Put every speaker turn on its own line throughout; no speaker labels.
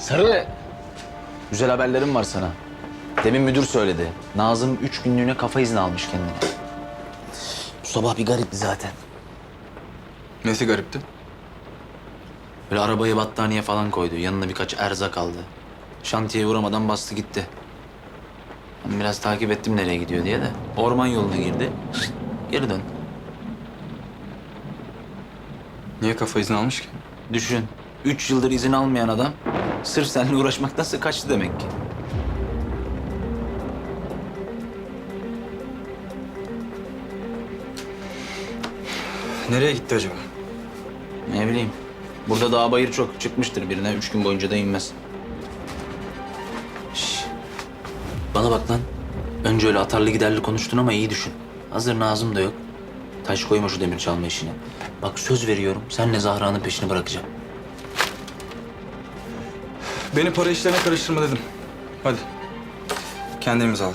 Sarı. Güzel haberlerim var sana. Demin müdür söyledi. Nazım üç günlüğüne kafa izni almış kendine. Bu sabah bir garipti zaten.
Nesi garipti?
Böyle arabaya battaniye falan koydu. Yanına birkaç erzak aldı. Şantiyeye uğramadan bastı gitti. Ben biraz takip ettim nereye gidiyor diye de. Orman yoluna girdi. Geri dön.
Niye kafa izni almış ki?
Düşün. Üç yıldır izin almayan adam sırf seninle uğraşmaktansa kaçtı demek ki.
Nereye gitti acaba?
Ne bileyim. Burada dağ bayır çok. Çıkmıştır birine. Üç gün boyunca da inmez. Şş. Bana bak lan. Önce öyle atarlı giderli konuştun ama iyi düşün. Hazır Nazım da yok. Taş koyma şu demir çalma işine. Bak söz veriyorum. Senle Zahra'nın peşini bırakacağım.
Beni para işlerine karıştırma dedim. Hadi. Kendimiz al.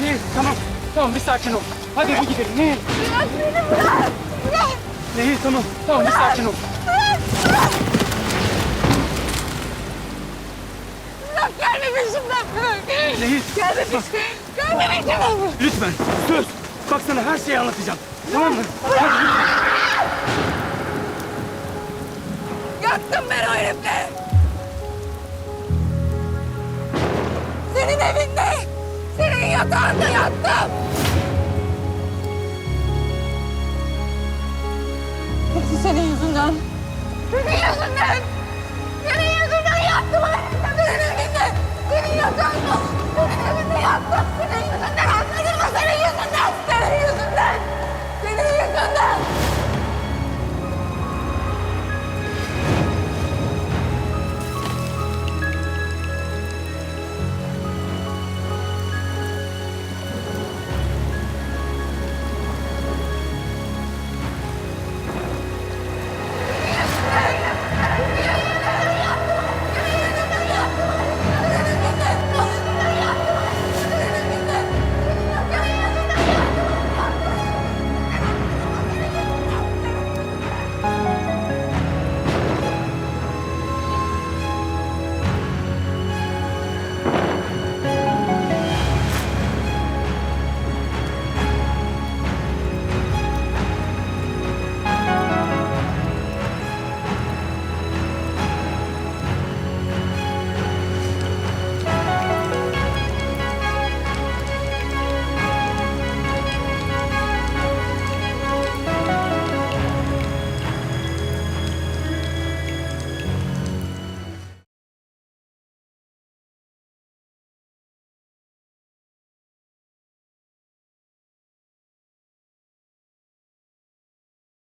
Nehir tamam. Tamam bir sakin ol. Hadi bir gidelim Nehir.
Bırak beni bırak. Bırak.
Nehir tamam. Tamam bir sakin ol.
Bırak gelme peşimden. Bırak.
Nehir.
Gelme peşimden. Gelme peşimden.
Lütfen söz. Bak sana her şeyi anlatacağım. Tamam mı?
Yaktın beni o herifle. Senin evinde, senin yatağında yattım. Hepsi senin yüzünden. Senin yüzünden.